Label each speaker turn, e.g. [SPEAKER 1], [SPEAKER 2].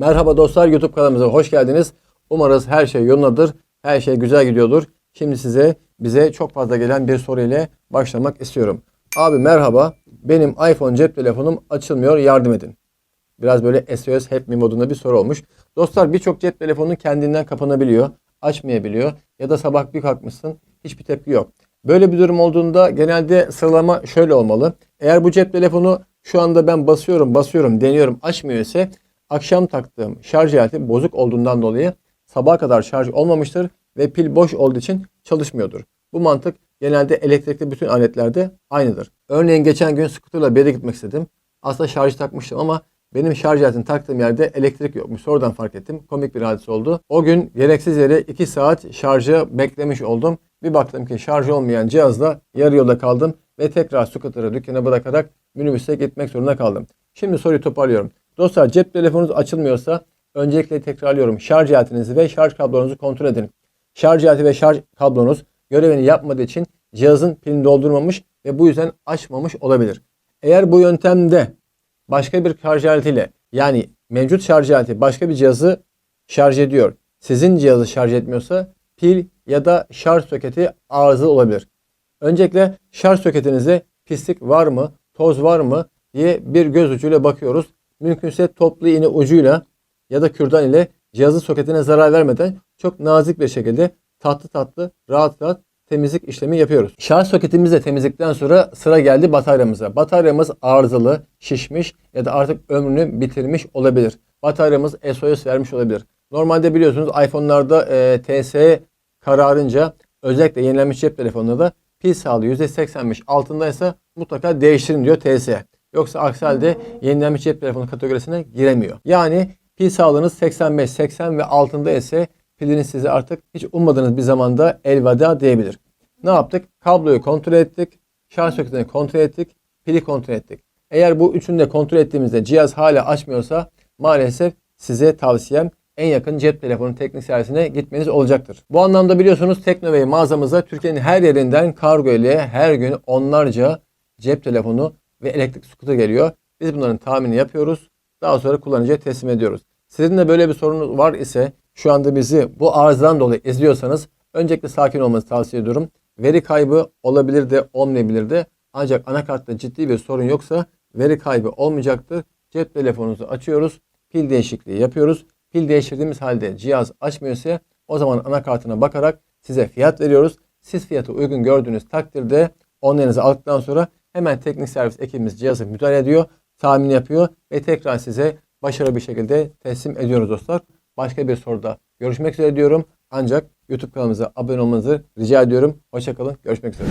[SPEAKER 1] Merhaba dostlar YouTube kanalımıza hoş geldiniz. Umarız her şey yolundadır. Her şey güzel gidiyordur. Şimdi size bize çok fazla gelen bir soru ile başlamak istiyorum. Abi merhaba. Benim iPhone cep telefonum açılmıyor. Yardım edin. Biraz böyle SOS Help Me modunda bir soru olmuş. Dostlar birçok cep telefonu kendinden kapanabiliyor. Açmayabiliyor. Ya da sabah bir kalkmışsın hiçbir tepki yok. Böyle bir durum olduğunda genelde sıralama şöyle olmalı. Eğer bu cep telefonu şu anda ben basıyorum basıyorum deniyorum açmıyor ise akşam taktığım şarj aleti bozuk olduğundan dolayı sabaha kadar şarj olmamıştır ve pil boş olduğu için çalışmıyordur. Bu mantık genelde elektrikli bütün aletlerde aynıdır. Örneğin geçen gün scooterla bir yere gitmek istedim. Aslında şarjı takmıştım ama benim şarj aletini taktığım yerde elektrik yokmuş. Sonradan fark ettim. Komik bir hadise oldu. O gün gereksiz yere 2 saat şarjı beklemiş oldum. Bir baktım ki şarj olmayan cihazla yarı yolda kaldım ve tekrar scooter'ı dükkana bırakarak minibüse gitmek zorunda kaldım. Şimdi soruyu toparlıyorum. Dostlar cep telefonunuz açılmıyorsa öncelikle tekrarlıyorum. Şarj aletinizi ve şarj kablonuzu kontrol edin. Şarj aleti ve şarj kablonuz görevini yapmadığı için cihazın pilini doldurmamış ve bu yüzden açmamış olabilir. Eğer bu yöntemde başka bir şarj aletiyle yani mevcut şarj aleti başka bir cihazı şarj ediyor. Sizin cihazı şarj etmiyorsa pil ya da şarj soketi arızalı olabilir. Öncelikle şarj soketinize pislik var mı, toz var mı diye bir göz ucuyla bakıyoruz. Mümkünse toplu iğne ucuyla ya da kürdan ile cihazın soketine zarar vermeden çok nazik bir şekilde tatlı tatlı rahat rahat temizlik işlemi yapıyoruz. Şarj soketimizi de temizledikten sonra sıra geldi bataryamıza. Bataryamız arızalı, şişmiş ya da artık ömrünü bitirmiş olabilir. Bataryamız SOS vermiş olabilir. Normalde biliyorsunuz iPhone'larda e, TSE kararınca özellikle yenilenmiş cep telefonunda pil sağlığı %85 altındaysa mutlaka değiştirin diyor TSE. Yoksa aksi halde yenilenmiş cep telefonu kategorisine giremiyor. Yani pil sağlığınız 85, 80 ve altında ise piliniz size artık hiç ummadığınız bir zamanda elveda diyebilir. Ne yaptık? Kabloyu kontrol ettik. Şarj soketini kontrol ettik. Pili kontrol ettik. Eğer bu üçünü de kontrol ettiğimizde cihaz hala açmıyorsa maalesef size tavsiyem en yakın cep telefonu teknik servisine gitmeniz olacaktır. Bu anlamda biliyorsunuz Teknovey mağazamıza Türkiye'nin her yerinden kargo ile her gün onlarca cep telefonu ve elektrik skuter geliyor. Biz bunların tahminini yapıyoruz. Daha sonra kullanıcıya teslim ediyoruz. Sizin de böyle bir sorunuz var ise şu anda bizi bu arızadan dolayı izliyorsanız öncelikle sakin olmanızı tavsiye ediyorum. Veri kaybı olabilir de olmayabilir de ancak anakartta ciddi bir sorun yoksa veri kaybı olmayacaktır. Cep telefonunuzu açıyoruz. Pil değişikliği yapıyoruz. Pil değiştirdiğimiz halde cihaz açmıyorsa o zaman anakartına bakarak size fiyat veriyoruz. Siz fiyatı uygun gördüğünüz takdirde onlarınızı aldıktan sonra hemen teknik servis ekibimiz cihazı müdahale ediyor, tahmin yapıyor ve tekrar size başarılı bir şekilde teslim ediyoruz dostlar. Başka bir soruda görüşmek üzere diyorum. Ancak YouTube kanalımıza abone olmanızı rica ediyorum. Hoşçakalın. Görüşmek üzere.